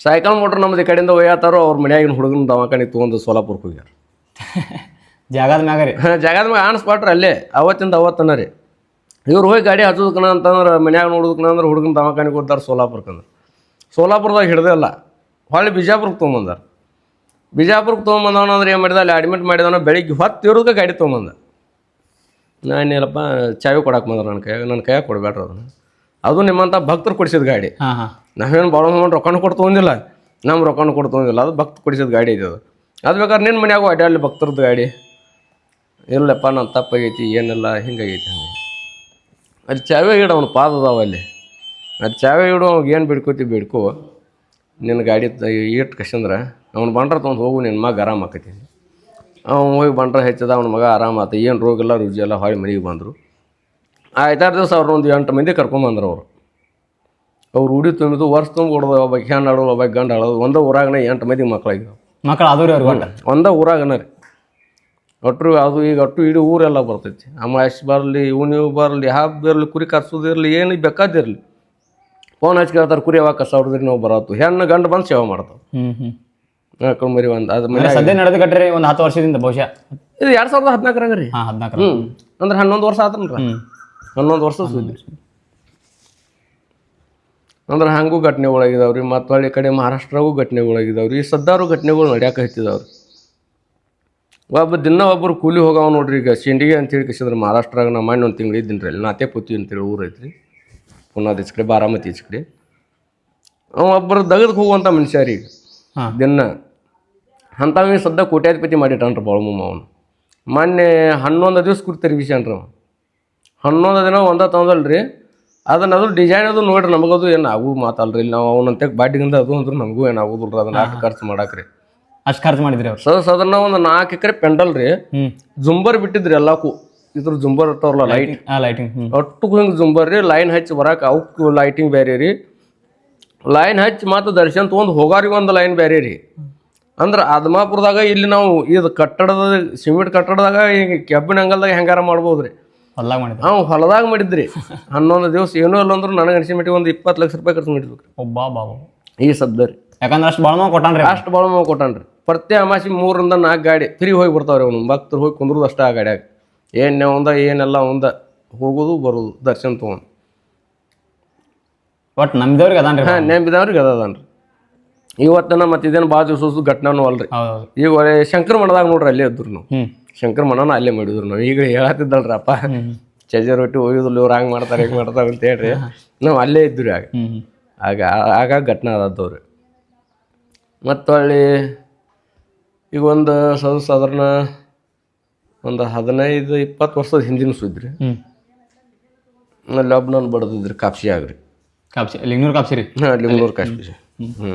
ಸೈಕಲ್ ಮೋಟ್ರ್ ನಮ್ಮದು ಈ ಕಡೆಯಿಂದ ಒಯ್ಯತ್ತಾರೋ ಅವ್ರ ಮನ್ಯಾಗಿನ ಹುಡುಗನ ದವಾಖಾನೆ ತೊಗೊಂಡು ಸೋಲಾಪುರಕ್ಕೆ ಹೋಗ್ಯಾರ. ಜಾಗದ ಮ್ಯಾಗ ರೀ. ಜಾಗದ ಮ್ಯಾಗ ಆಣಿಸ್ಕೊಟ್ರಿ ಅಲ್ಲೇ ಅವತ್ತಿಂದ ಅವತ್ತನ ರೀ. ಇವ್ರು ಹೋಗಿ ಗಾಡಿ ಹಚ್ಚೋದಕ್ಕನ ಅಂತಂದ್ರೆ ಮನ್ಯಾಗ ನೋಡೋದಕ್ಕನ ಅಂದ್ರೆ ಹುಡುಗನ ದವಾಖಾನೆಗೆ ಹೋದಾರ ಸೋಲಾಪುರಕ್ಕೆ ಅಂದ್ರೆ. ಸೋಲಾಪುರದಾಗ ಹಿಡ್ದೆ ಅಲ್ಲ ಹೊಳ್ಳಿ ಬಿಜಾಪುರಕ್ಕೆ ತೊಗೊಂಬಂದಾರ. ಬಿಜಾಪುರಕ್ಕೆ ತೊಗೊಂಬಂದವನಂದ್ರೆ ಏನು ಮಾಡಿದ ಅಲ್ಲಿ ಅಡ್ಮಿಟ್ ಮಾಡಿದವನ ಬೆಳಿಗ್ಗೆ ಹೊತ್ತು ಇರೋದಕ್ಕೆ ಗಾಡಿ ತೊಗೊಂಬಂದ. ನಾನೇನಪ್ಪ ಚಾವಿ ಕೊಡಕ್ಕೆ ಬಂದ್ರೆ ನನ್ನ ಕೈ ನನ್ನ ಕೈಯಾಗ ಕೊಡಬೇಡ್ರಿ ಅದನ್ನು. ಅದು ನಿಮ್ಮಂಥ ಭಕ್ತರು ಕೊಡಿಸಿದ ಗಾಡಿ. ನಾವೇನು ಭಾಳ ಮಂದಿ ರೊಕ್ಕನೂ ಕೊಟ್ಟು ತೊಗೊಂಡಿಲ್ಲ. ನಮ್ಮ ರೊಕ್ಕನೂ ಕೊಡ್ತು ತೊಗೊಂಡಿಲ್ಲ ಅದು ಭಕ್ತ ಕೊಡಿಸಿದ ಗಾಡಿ ಇದೆ. ಅದು ಅದು ಬೇಕಾದ್ರೆ ನಿನ್ನ ಮನೆಯಾಗೂ ಅಡ್ಡಾಡಲಿ ಭಕ್ತರದ್ದು ಗಾಡಿ. ಇಲ್ಲಪ್ಪ ನಾನು ತಪ್ಪಾಗೈತಿ ಏನಿಲ್ಲ ಹಿಂಗಾಗೈತಿ ಹಂಗೆ. ಅಲ್ಲಿ ಚಾವೆ ಇಡು ಅವನು ಪಾದ ಅದಾವ ಅಲ್ಲಿ. ಅದು ಚಾವೆ ಇಡು ಅವ್ಗೆ ಏನು ಬಿಡ್ಕೋತಿ ಬಿಡ್ಕೋ. ನಿನ್ನ ಗಾಡಿ ಇಟ್ಟು ಕಸಂದ್ರೆ ಅವ್ನು ಬಂಡ್ರ ತೊಗೊಂಡು ಹೋಗು ನಿನ್ನ ಮಗ ಆರಾಮ ಆಕತಿ. ಅವ್ನು ಹೋಗಿ ಬಂಡ್ರ ಹೆಚ್ಚದ ಅವ್ನ ಮಗ ಆರಾಮ ಆತ. ಏನು ರೋಗ ಇಲ್ಲ ರುಜಿ ಎಲ್ಲ ಹೊಳಿ ಮನೆಗೆ ಬಂದರು. ಐದಾರು ದಿವಸ ಅವ್ರು ಒಂದು ಎಂಟು ಮಂದಿ ಕರ್ಕೊಂಬಂದ್ರು ಅವರು. ಅವ್ರು ಉಡಿ ತುಂಬಿದ್ದು ವರ್ಷ ತುಂಬ ಕೊಡೋದು ಒಬ್ಬ ಹೆಣ್ಣು ಆಡೋದು ಒಬ್ಬ ಗಂಡ ಆಡೋದು. ಒಂದೇ ಊರಾಗನೇ ಎಂಟು ಮಂದಿ ಮಕ್ಕಳಾಗಿದ್ದವು ಮಕ್ಕಳು ಅದು ರೀ ಗಂಡ ಒಂದೇ ಊರಾಗನ ರೀ. ಒಟ್ಟರು ಅದು ಈಗ ಒಟ್ಟು ಇಡೀ ಊರೆಲ್ಲ ಬರ್ತೈತಿ. ಅಮಾವಾಸ್ಯೆ ಬರಲಿ ಇವ್ನು ಬರಲಿ ಹಬ್ಬ ಇರಲಿ ಕುರಿ ಕರ್ಸೋದಿರಲಿ ಏನು ಬೇಕಾದಿರಲಿ ಫೋನ್ ಹಚ್ಚಿ ಕೇಳ್ತಾರೆ ಕುರಿ ಯಾವಾಗ ಕಸ ಹೊಡೆದ್ರಿ ನಾವು ಬರತ್ತು ಹೆಣ್ಣು ಗಂಡು ಬಂದು ಸೇವೆ ಮಾಡ್ತಾವೆ. ಮಕ್ಕಳು ಮರಿ ಒಂದು ಅದು ಮನೆ ಅಂದ್ರೆ ಸದ್ಯ ನಡೆದು ಕಟ್ರಿ ಒಂದು ಹತ್ತು ವರ್ಷದಿಂದ ಬಹುಶಃ. ಇದು ಎರಡು ಸಾವಿರದ ಹದಿನಾಲ್ಕರಾಗ ರೀ. ಹಾಂ ಹದಿನಾಲ್ಕು ಹ್ಞೂ ಅಂದ್ರೆ ಹನ್ನೊಂದು ವರ್ಷ ಆತನ್ರ. ಹನ್ನೊಂದು ವರ್ಷ ಸುದ್ದಿ. ಅಂದ್ರೆ ಹಂಗೂ ಘಟನೆಗಳಾಗಿದಾವ್ರಿ ಮತ್ತು ಹಳ್ಳಿ ಕಡೆ ಮಹಾರಾಷ್ಟ್ರಗೂ ಘಟನೆಗಳಾಗಿದಾವ್ರಿ ಸದ್ದಾರು ಘಟನೆಗಳು ನಡ್ಯಾಕ ಹತ್ತಿದಾವೆ ರೀ ಒಬ್ಬ ದಿನ ಒಬ್ಬರು ಕೂಲಿ ಹೋಗಾವ ನೋಡ್ರಿ ಈಗ ಸಿಂಡಿಗೆ ಅಂತೇಳಿ ಕಸಿದ್ರೆ ಮಹಾರಾಷ್ಟ್ರಾಗ ನಮ್ಮ ಮಾಡಿ ಒಂದು ತಿಂಗಳು ಇದ್ದೀನಿ ರೀ ಅಲ್ಲಿ ನಾತೆಪುತಿ ಅಂತೇಳಿ ಊರು ಐತ್ರಿ. ಪುನಾದ ಈಚ ಕಡೆ ಬಾರಾಮತಿ ಈಚ ಕಡೆ. ಅವ ಒಬ್ಬರು ದಗದ್ ಹೋಗುವಂಥ ಮನುಷ್ಯ ರೀ ಈಗ. ದಿನ ಅಂಥವೇ ಸದ್ದ ಕೋಟ್ಯಾಧಿಪತಿ ಮಾಡಿಟ್ಟಾನ್ರಿ ಬಾಳಮಮ್ಮ ಅವನು. ಮೊನ್ನೆ ಹನ್ನೊಂದು ದಿವ್ಸ ಕುರಿ ತಿರುಗಿಸ್ಯಾನ್ರಿ ಅವ ಹನ್ನೊಂದು ದಿನ ಒಂದ ತಂದಲ್ರಿ. ಅದನ್ನ ಅದು ಡಿಸೈನ್ ಅದು ನೋಡ್ರಿ ನಮಗದು ಏನು ಆಗು ಮಾತಲ್ರಿ. ಇಲ್ಲಿ ನಾವು ಅವನಂತೆ ಬಾಡಿಗಿಂದ ಅದು ಅಂದ್ರೆ ನಮಗೂ ಏನು ಆಗೋದಿಲ್ಲ ಅದನ್ನ ಅಷ್ಟು ಖರ್ಚು ಮಾಡಾಕ್ರಿ. ಅಷ್ಟು ಖರ್ಚು ಮಾಡಿದ್ರಿ ಅವ್ರು. ಸರ್ ಅದನ್ನ ಒಂದು ನಾಲ್ಕು ಎಕರೆ ಪೆಂಡಲ್ ರೀ ಜುಂಬರ್ ಬಿಟ್ಟಿದ್ರಿ ಎಲ್ಲಕ್ಕೂ ಇದ್ರ ಜುಂಬರ್ ಇರ್ತಾವಲ್ಲ ಲೈಟ್ ಲೈಟಿಂಗ್ ಒಟ್ಟು ಹಿಂಗೆ ಜುಂಬರ್ ರೀ ಲೈನ್ ಹಚ್ಚಿ ಬರಕ್ಕೆ ಅವಕ್ಕೆ ಲೈಟಿಂಗ್ ಬೇರೆ ರೀ. ಲೈನ್ ಹಚ್ಚಿ ಮತ್ತು ದರ್ಶನ್ ತೊಗೊಂಡು ಹೋಗಾರಿಗೆ ಒಂದು ಲೈನ್ ಬೇರೆ ರೀ. ಅಂದ್ರೆ ಆದಮಾಪುರದಾಗ ಇಲ್ಲಿ ನಾವು ಇದು ಕಟ್ಟಡದ ಸಿಮೆಂಟ್ ಕಟ್ಟಡದಾಗ ಈಗ ಕೆಬ್ಬಿನ ಅಂಗಲ್ದಾಗ ಹೆಂಗಾರ ಮಾಡ್ಬೋದ್ರಿ? ಹೊಲ್ದಾಗ ಮಾಡಿದ್ರು ನಾವು ಹೊಲದಾಗ ಮಾಡಿದ್ರಿ. ಹನ್ನೊಂದು ದಿವಸ ಏನೂ ಇಲ್ಲ ಅಂದ್ರೆ ನನಗೆ ಅನಿಸಿ ಮಟ್ಟಿಗೆ ಒಂದು ಇಪ್ಪತ್ತು ಲಕ್ಷ ರೂಪಾಯಿ ಖರ್ಚು ಮಾಡಿದ್ವಿ. ಒಬ್ಬ ಬಾಬು ಈ ಸದ್ದ ರೀ. ಯಾಕಂದ್ರೆ ಅಷ್ಟು ಭಾಳ ಕೊಟ್ಟಾನ್ರಿ ಅಷ್ಟು ಭಾಳ ಮಾವು ಕೊಟ್ಟಾನ್ರಿ. ಪ್ರತಿ ಅಮಾಸಿ ಮೂರರಿಂದ ನಾಲ್ಕು ಗಾಡಿ ಫ್ರೀ ಹೋಗಿ ಬರ್ತಾವ್ರಿ ಅವನು. ಭಕ್ತರು ಹೋಗಿ ಕುಂದ್ರದು ಅಷ್ಟೇ ಆ ಗಾಡಿಯಾಗ. ಏನೇ ಒಂದ ಏನೆಲ್ಲ ಒಂದ. ಹೋಗೋದು ಬರೋದು ದರ್ಶನ ತಗೊಂಡು. ಒಟ್ಟು ನಂಬಿದವ್ರಿಗೆ ಅದಾನ್ರಿ ಹಾಂ ನಂಬಿದವ್ರಿಗೆ ಅದನ್ರಿ. ಇವತ್ತನ ಮತ್ತೆ ಇದೇನು ಭಾಳ ದಿವಸ ಘಟನಾನು ಅಲ್ರಿ. ಈಗ ಶಂಕರ ಮಠದಾಗ ನೋಡ್ರಿ ಅಲ್ಲೇ ಇದ್ರು ಶಂಕರ ಮಠನ ಅಲ್ಲೇ ಮಾಡಿದ್ರು ನಾವು. ಈಗ ಹೇಳತ್ತಿದ್ದಲ್ರಿ ಅಪ್ಪ. ಚಜೆ ರೊಟ್ಟಿ ಒಯ್ಯೋದಿಲ್ಲ ಇವ್ರು ಹಂಗೆ ಮಾಡ್ತಾರೆ ಹಿಂಗೆ ಮಾಡ್ತಾರೆ ಅಂತ ಹೇಳ್ರಿ. ನಾವು ಅಲ್ಲೇ ಇದ್ರಿ ಆಗ. ಆಗ ಆಗ ಘಟನೆ ಆದವ್ರಿ ಮತ್ತು ಹೊಳ್ಳಿ ಈಗ ಒಂದು ಸದ ಸಾಧಾರಣ ಒಂದು ಹದಿನೈದು ಇಪ್ಪತ್ತು ವರ್ಷದ ಹಿಂದಿನ ಸುದ್ರಿ ಅಲ್ಲಿ ಒಬ್ಬ ಒಬ್ಬನನ್ನು ಬಡ್ದಿದ್ರಿ ಕಾಪ್ಸಿ ಆಗ್ರಿ. ಕಾಪ್ಸಿ ಲಿಂಗ್ನೂರು ಕಾಪ್ಸಿ ರೀ? ಹಾಂ ಲಿಂಗ್ನೂರು ಕಾಪ್ಸಿ. ಹ್ಞೂ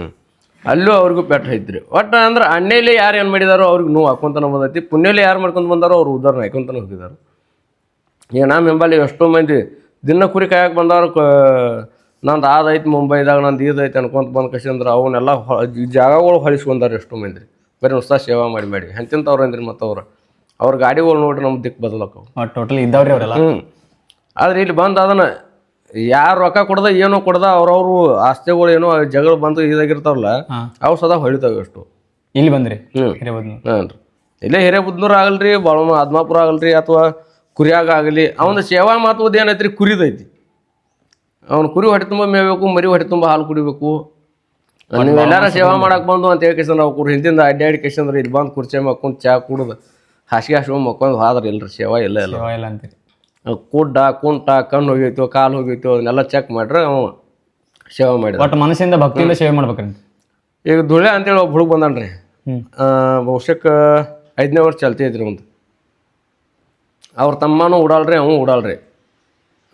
ಅಲ್ಲೂ ಅವ್ರಿಗೂ ಪೆಟ್ಟ ಐತ್ರಿ ಒಟ್ಟು ಅಂದ್ರೆ ಅಣ್ಣೇಲಿ ಯಾರು ಏನು ಮಾಡಿದಾರೋ ಅವ್ರಿಗೆ ನೋವು ಹಾಕೊಂತಾನೆ ಬಂದೈತಿ ಪುಣ್ಯಲಿ ಯಾರು ಮಾಡ್ಕೊಂಡು ಬಂದಾರೋ ಅವ್ರು ಉದಾಹರಣೆ ಹಾಕೊಂತಾನೆ ಹೋಗಿದಾರೆ. ಈಗ ನಮ್ಮ ಎಷ್ಟೋ ಮಂದಿ ದಿನ ಕುರಿ ಕಾಯಕ್ಕೆ ಬಂದವರು ಕ ನಂದು ಆದೈತಿ ಮುಂಬೈದಾಗ ನಂದು ಇದೈತಿ ಅನ್ಕೊಂತ ಬಂದ ಕಸಿಂದ್ರೆ ಅವನ್ನೆಲ್ಲ ಜಾಗಗಳು ಹೊಲಿಸ್ಕೊಂಡಾರೆ ಎಷ್ಟೋ ಮಂದಿ. ಬರೀ ಹೊಸ ಸೇವಾ ಮಾಡಿ ಮಾಡಿ. ಎಂತಿಂತವ್ರು ಅಂದ್ರಿ ಮತ್ತು ಅವ್ರು. ಅವ್ರ ಗಾಡಿಗಳು ನೋಡ್ರಿ ನಮ್ಮ ದಿಕ್ಕು ಬದಲಾಕವು ಟೋಟಲ್ ಇದ್ದಾವ್ರಿ ಅವರೆಲ್ಲ? ಹ್ಞೂ ಆದ್ರೆ ಇಲ್ಲಿ ಬಂದು ಅದನ್ನ ಯಾರು ರೊಕ್ಕ ಕೊಡದ ಏನೋ ಕೊಡದ ಅವ್ರವ್ರು ಆಸ್ತಿಗಳು ಏನೋ ಜಗಳ ಬಂದು ಇದಾಗಿರ್ತಾವಲ್ಲ ಅವ್ರು ಅವು ಸದಾ ಹೊಳಿತಾವೆ ಅಷ್ಟು. ಇಲ್ಲಿ ಬಂದ್ರಿ? ಹ್ಞೂ ಇಲ್ಲೇ ಹಿರೇಬುದ್ನೂರು ಆಗಲ್ರಿ ಬಾಳ ಆದ್ಮಾಪುರ ಆಗಲ್ರಿ ಅಥವಾ ಕುರಿಯಾಗ ಆಗಲಿ ಅವನ ಸೇವಾ ಮಹತ್ವದ ಏನೈತ್ರಿ ಕುರಿದೈತಿ. ಅವ್ನ ಕುರಿ ಹೊಟ್ಟೆ ತುಂಬ ಮೇಯ್ಬೇಕು ಮರಿ ಹೊಟ್ಟೆ ತುಂಬ ಹಾಲು ಕುಡಿಬೇಕು. ನೀವು ಎಲ್ಲಾರ ಸೇವಾ ಮಾಡಕ್ ಬಂದು ಅಂತ ಹೇಳಿ ಕೇಸಂದ್ರೆ ಅವ್ರು ಹಿಂದಿಂದ ಅಡ್ಡಾಡಿ ಕೇಸಂದ್ರೆ ಇಲ್ಲಿ ಬಂದು ಕುರ್ಚಿ ಮಕ್ಕೊಂಡು ಚಾ ಕುಡ್ದು ಹಾಸಿಗೆ ಹಾಸ್ಕೊಂಡು ಮಕ್ಕೊಂಡು ಹಾದ್ರಿ ಇಲ್ರಿ ಸೇವಾ ಇಲ್ಲ ಇಲ್ಲ ಸೇವಾ ಇಲ್ಲ ಅಂತೀರಿ. ಕುಡ್ಡ ಕುಂಟ ಕಣ್ಣು ಹೋಗೈತೋ ಕಾಲು ಹೋಗೈತೋ ಅದನ್ನೆಲ್ಲ ಚೆಕ್ ಮಾಡ್ರೆ ಅವ ಸೇವೆ ಮಾಡಿದ. ಬಟ್ ಮನಸ್ಸಿಂದ ಭಕ್ತಿಯಿಂದ ಸೇವೆ ಮಾಡ್ಬೇಕ್ರಿ ಈಗ ಧುಳೆ ಅಂತೇಳಿ ಒಬ್ಬ ಹುಡುಗ ಬಂದಾನ್ರಿ. ಬಹುಶಃ ಐದನೇ ವರ್ಷ ಚಲ್ತಿ ಐತ್ರಿ ಒಂದು ಅವ್ರ ತಮ್ಮನೂ ಉಡಾಳ್ರಿ ಅವನು ಉಡಾಳ್ರಿ.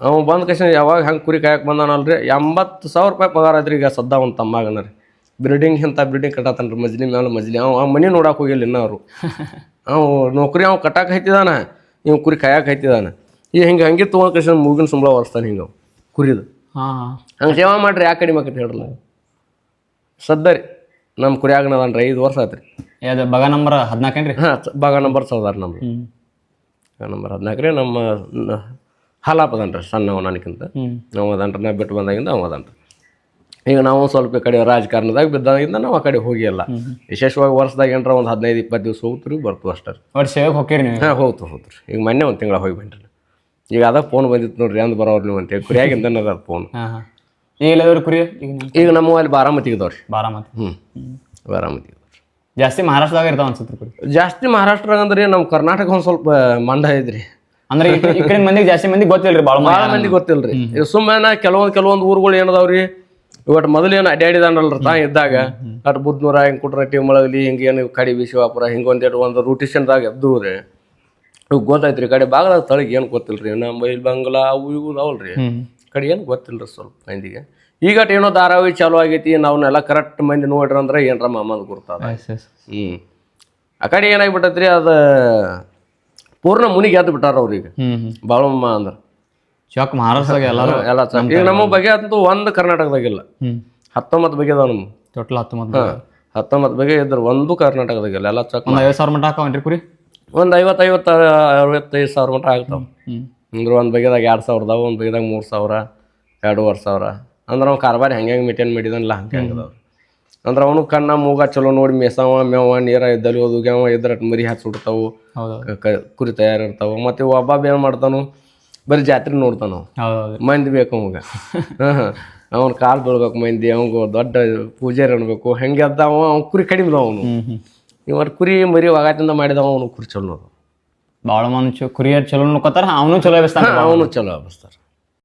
ಅವ ಬಂದ ಕಷ್ಟ ಯಾವಾಗ ಹಂಗೆ ಕುರಿ ಕಾಯಕ್ಕೆ ಬಂದಾನಲ್ರಿ ಎಂಬತ್ತು ಸಾವಿರ ರೂಪಾಯಿ ಪಗಾರ ಐತ್ರಿ ಈಗ ಸದ್ದ ಅವ್ನ ತಮ್ಮಗನ ರೀ. ಬಿಲ್ಡಿಂಗ್ ಇಂಥ ಬಿಲ್ಡಿಂಗ್ ಕಟ್ಟತಾನ ರೀ ಮಜ್ಲಿ. ಮೇಲೆ ಮಜ್ಲಿ ಅವ ಮನೆ ನೋಡಕ್ಕೆ ಹೋಗಿಲ್ಲ ಇನ್ನೂ ಅವರು. ಅವ ನೌಕರಿ ಅವ ಕಟ್ಟಕ್ಕೆ ಹೈತಿದಾನ ಇವ್ ಕುರಿ ಕಾಯಕ್ಕೆ ಹೈತಿದಾನ. ಈ ಹಿಂಗೆ ಹಂಗೆ ತೊಗೊಂಡ ಕಷ್ಟ ಮೂಗಿನ ಸಂಬಳ ಒರೆಸ್ತಾನೆ ಹಿಂಗೆ ಕುರಿದು. ಹಾಂ. ಹಂಗೆ ಸೇವಾ ಮಾಡ್ರಿ ಯಾಕೆ ಕಡಿಮೆ ಆಕೈತಿ ಹೇಳ್ರಲ್ಲ. ಸದ್ದ ರೀ ನಮ್ಮ ಕುರಿಯಾಗನದನ್ರಿ ಐದು ವರ್ಷ ಆಯ್ತು ರೀ ಅದು ಬಗ ನಂಬರ್ ಹದಿನಾಲ್ಕೇನ್ರಿ ಹಾಂ ಬಗ ನಂಬರ್ ಸೌದಾರ ನಮ್ದು. ಬಗ ನಂಬರ್ ಹದಿನಾಲ್ಕು ರೀ ನಮ್ಮ ಹಾಲಾಪ್ ಅದನ್ರಿ ಸಣ್ಣವ ನನಗಿಂತ ನಾವು ಅದನ್ರಿ ನಾ ಬಿಟ್ಟು ಬಂದಾಗಿಂದ ಅವ ಅದನ್ರಿ. ಈಗ ನಾವು ಸ್ವಲ್ಪ ಈ ಕಡೆ ರಾಜಕಾರಣದಾಗ ಬಿದ್ದಾಗಿಂದ ನಾವು ಆ ಕಡೆ ಹೋಗಿಲ್ಲ ವಿಶೇಷವಾಗಿ ವರ್ಷದಾಗ ಏನರ ಒಂದು ಹದಿನೈದು ಇಪ್ಪತ್ತು ದಿವಸ ಹೋಗ್ತೀರಿ ಬರ್ತೀವಿ ಅಷ್ಟೇ ರೀ. ಒಟ್ಟು ಸೇವೆಗೆ ಹೋಗ್ತೀರಿ ನೀವು? ಹಾಂ ಹೋಗ್ತು ಹೋಗ್ತು ಈಗ ಮೊನ್ನೆ ಒಂದು ತಿಂಗಳ ಹೋಗಿ ಬಂದ್ರಿ. ಈಗ ಅದ ಫೋನ್ ಬಂದಿತ್ತು ನೋಡ್ರಿ ಅಂದ್ ಬರೋರು ನೀವು ಅಂತೇಳಿ ಕುರಿಯಾಗಿಂದ ಅದ ಫೋನ್ ಈಗ ಕುರಿ? ಈಗ ನಮ್ಮ ಅಲ್ಲಿ ಬಾರಾಮತಿ ಇದಾವ್ರಿ ಬಾರಾಮತಿ. ಹ್ಞೂ ಬಾರಾಮತಿ ಇದಾವ್ರಿ ಜಾಸ್ತಿ ಮಹಾರಾಷ್ಟ್ರದಾಗ ಇರ್ತಾವ ಅನ್ಸುತ್ತೆ ಕುರಿ. ಜಾಸ್ತಿ ಮಹಾರಾಷ್ಟ್ರ ಅಂದ್ರೆ ನಮ್ಮ ಕರ್ನಾಟಕ ಒಂದ್ ಸ್ವಲ್ಪ ಮಂಡ ಐತ್ರಿ. ಅಂದ್ರೆ ಈ ಕಡೆ- ಈ ಕಡೆ ಮಂದಿಗೆ ಜಾಸ್ತಿ ಮಂದಿ ಗೊತ್ತಿಲ್ರಿ ಭಾಳ ಭಾಳ ಮಂದಿ ಗೊತ್ತಿಲ್ರಿ. ಈಗ ಸುಮ್ಮನೆ ಕೆಲವೊಂದು ಕೆಲವೊಂದು ಊರುಗಳು ಏನದಾವ್ರಿ? ಇವತ್ತು ಮೊದಲೇನು ಏನು ಅಡ್ಡಾಡಿದಾನಲ್ರಿ ತಾ ಇದ್ದಾಗ. ಅಟ್ ಬುದ್ನೂರ ಹಿಂಗೆ ಕುಟ್ರಟ್ಟಿ ಮೊಳಗಲಿ ಹಿಂಗೆ ಏನು ಕಡಿ ಶಿವಾಪುರ ಹಿಂಗೆ ಒಂದೆರಡು ಒಂದು ರೂಟಿಷನ್ದಾಗ ಎದ್ದು ರೀ ಇವ್ ರೀ ಕಡೆ ಬಾಗಲ ತಳಗೆ ಏನು ಗೊತ್ತಿಲ್ರಿ? ನಮ್ಮ ಇಲ್ಲಿ ಬಂಗ್ಲಾ ಅವು ಇವು ಅವಲ್ ರೀ ಕಡೆ ಏನು ಗೊತ್ತಿಲ್ರಿ ಸ್ವಲ್ಪ ಮಂದಿಗೆ. ಈಗ ಏನೋ ಧಾರಾವಾಹಿ ಚಾಲು ಆಗೈತಿ ನಾವ್ನೆಲ್ಲ ಕರೆಕ್ಟ್ ಮಂದಿ ನೋಡ್ರಿ ಅಂದ್ರೆ ಏನರ ಮಾಮದ್ ಗುರ್ತದ ಹ್ಞೂ ಆ ಕಡೆ ಏನಾಗ್ಬಿಟ್ಟೈತ್ರಿ ಅದು ಪೂರ್ಣ ಮುನಿಗೆ ಎದ್ದು ಬಿಟ್ಟಾರ ಅವ್ರಿಗೆ ಬಾಳಮ್ಮ ಅಂದ್ರೆ. ಚಕ್ ಮಹಾರಾಷ್ಟ್ರದಾಗ ಎಲ್ಲಾರು ಎಲ್ಲ ಈಗ ನಮ್ಮ ಬಗೆ ಅಂತೂ ಒಂದು ಕರ್ನಾಟಕದಾಗಿಲ್ಲ ಹತ್ತೊಂಬತ್ತು ಬಗೆ ಅದಾವ ನಮ್ಮ ಟೋಟಲ್ ಹತ್ತೊಂಬತ್ತು ಹತ್ತೊಂಬತ್ತು ಬಗೆ ಇದ್ರ ಒಂದು ಕರ್ನಾಟಕದಾಗಿಲ್ಲ ಎಲ್ಲ ಚಕ್ ಐವತ್ತು ಸಾವಿರ ಮಟ್ಟ ಹಾಕವನ್ರಿ ಕುರಿ? ಒಂದು ಐವತ್ತು ಐವತ್ತು ಅರವತ್ತೈದು ಸಾವಿರ ಮಟ್ಟ ಆಗ್ತಾವ ಅಂದ್ರೆ ಒಂದು ಬಗೆದಾಗ ಎರಡು ಸಾವಿರದಾವ ಒಂದು ಬಗೆದಾಗ ಮೂರು ಸಾವಿರ ಎರಡೂವರೆ ಸಾವಿರ. ಅಂದ್ರೆ ಅವ್ನು ಕಾರ್ಬಾರ್ ಹೆಂಗೆ ಹೆಂಗೆ ಮೇಂಟೈನ್ ಮಾಡಿದನಲ್ಲ ಹಂಗೆ ಹಂಗೆ ಅಂದ್ರೆ ಅವನು ಕಣ್ಣ ಮೂಗ ಚಲೋ ನೋಡಿ ಮೇಸವ ಮೇವ ನೀರ ಇದ್ದಲ್ಲಿ ಹೋದುಗ್ಯಾವ ಇದ್ರ ಮರಿ ಹಚ್ಚಿ ಬಿಡ್ತಾವು ಹೌದು ಕ- ಕ- ಕುರಿ ತಯಾರಿರ್ತಾವ ಮತ್ತೆ ಒಬ್ಬ ಏನು ಮಾಡ್ತಾನು ಬರೀ ಜಾತ್ರೆ ನೋಡ್ತಾನು ಹೌದು ಹೌದು ಮಂದಿ ಬೇಕು ಅವಾಗ ಅವನ ಕಾಲು ಬೀಳ್ಬೇಕು ಮಂದಿ ಅವಂಗ ದೊಡ್ಡ ಪೂಜಾರಿ ಅನ್ಬೇಕು. ಹೆಂಗೆ ಅದ ಅವ ಅವ್ನ ಕುರಿ ಕಡಿಮೆ ಅವನು. ಹ್ಮ್ ಹ್ಮ್ ಇವತ್ತು ಕುರಿ ಮರಿ ಒಗಾತಿಂದ ಮಾಡಿದವ ಅವನು ಕುರಿ ಚಲೋ ಭಾಳ ಮಂದಿ ಚೊ- ಕುರಿಯರ್ ಚಲೋ ನೋಡ್ಕೋತಾರ ಅವನು ಚಲೋ ಬೆಸ್ತಾನ ಅವನು ಚಲೋ ಅನಿಸ್ತಾರೆ